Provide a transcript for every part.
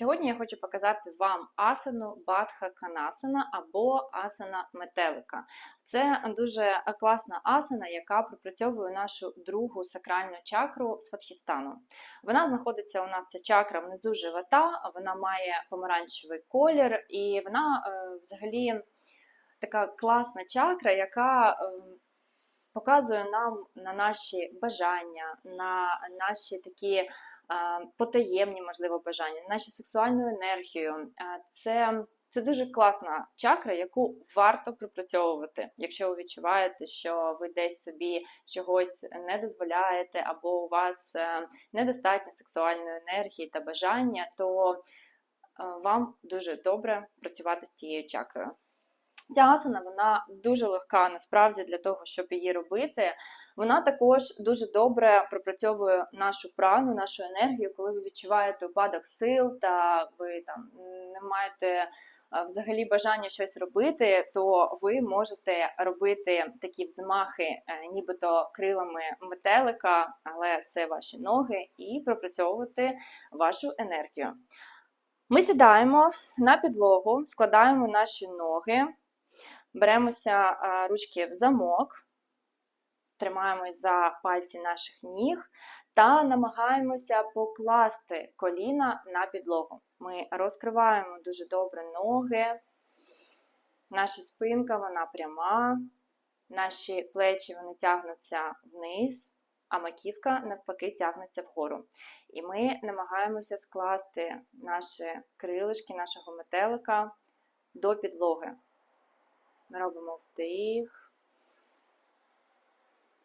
Сьогодні я хочу показати вам асану Бадха Канасана або асана метелика. Це дуже класна асана, яка пропрацьовує нашу другу сакральну чакру Сватхістану. Вона знаходиться у нас ця чакра внизу живота, вона має помаранчевий колір, і вона е, взагалі така класна чакра, яка е, показує нам на наші бажання, на наші такі потаємні, можливо, бажання, нашу сексуальну енергію. Це це дуже класна чакра, яку варто пропрацьовувати, якщо ви відчуваєте, що ви десь собі чогось не дозволяєте, або у вас е, недостатньо сексуальної енергії та бажання, то е, вам дуже добре працювати з цією чакрою. Ця асана вона дуже легка насправді для того, щоб її робити. Вона також дуже добре пропрацьовує нашу прану, нашу енергію, коли ви відчуваєте упадок сил та ви там не маєте взагалі бажання щось робити, то ви можете робити такі взмахи, е, нібито крилами метелика, але це ваші ноги, і пропрацьовувати вашу енергію. Ми сідаємо на підлогу, складаємо наші ноги. Беремося ручки в замок, тримаємось за пальці наших ніг та намагаємося покласти коліна на підлогу. Ми розкриваємо дуже добре ноги, наша спинка вона пряма, наші плечі вони тягнуться вниз, а маківка навпаки тягнеться вгору. І ми намагаємося скласти наші крилишки, нашого метелика до підлоги. Робимо вдих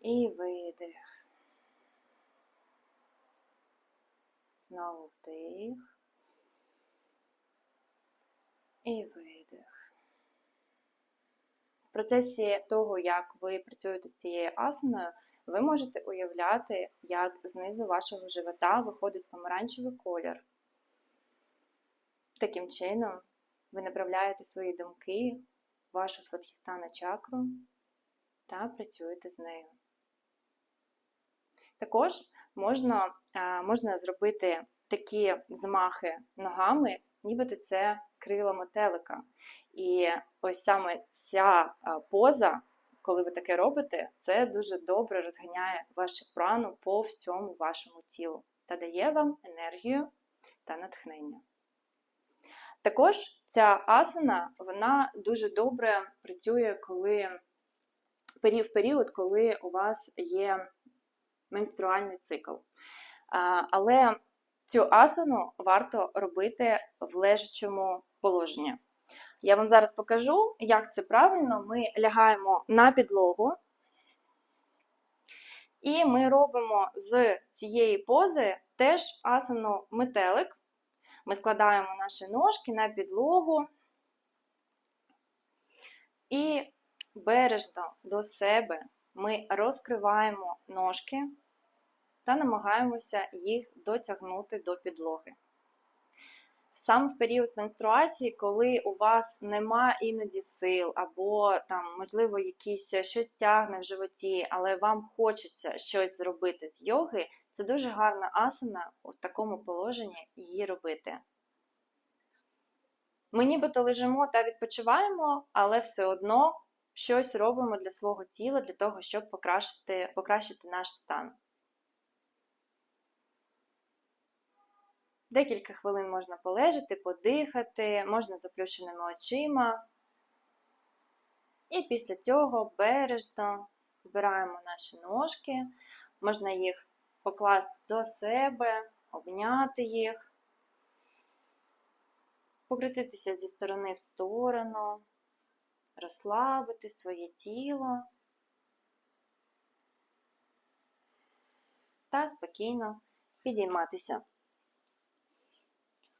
і видих. Знову вдих і видих. В процесі того, як ви працюєте з цією асаною, ви можете уявляти, як знизу вашого живота виходить помаранчевий колір. Таким чином, ви направляєте свої думки вашу сватхістана чакру та працюєте з нею. Також можна можна зробити такі взмахи ногами, нібито це крила метелика. І ось саме ця поза, коли ви таке робите, це дуже добре розганяє вашу прану по всьому вашому тілу та дає вам енергію та натхнення. Також ця асана, вона дуже добре працює, коли в період, коли у вас є менструальний цикл. Але цю асану варто робити в лежачому положенні. Я вам зараз покажу, як це правильно. Ми лягаємо на підлогу, і ми робимо з цієї пози теж асану метелик. Ми складаємо наші ножки на підлогу і бережно до себе ми розкриваємо ножки та намагаємося їх дотягнути до підлоги. Саме в період менструації, коли у вас нема іноді сил, або там, можливо, якісь щось тягне в животі, але вам хочеться щось зробити з йоги, це дуже гарна асана у такому положенні її робити. Ми нібито лежимо та відпочиваємо, але все одно щось робимо для свого тіла, для того, щоб покращити, покращити наш стан. Декілька хвилин можна полежати, подихати, можна заплющеними очима. І після цього бережно збираємо наші ножки, можна їх покласти до себе, обняти їх, покрутитися зі сторони в сторону, розслабити своє тіло та спокійно підійматися.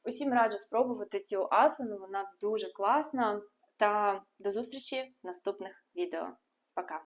Усім раджу спробувати цю асану, вона дуже класна. Та до зустрічі в наступних відео. Пока!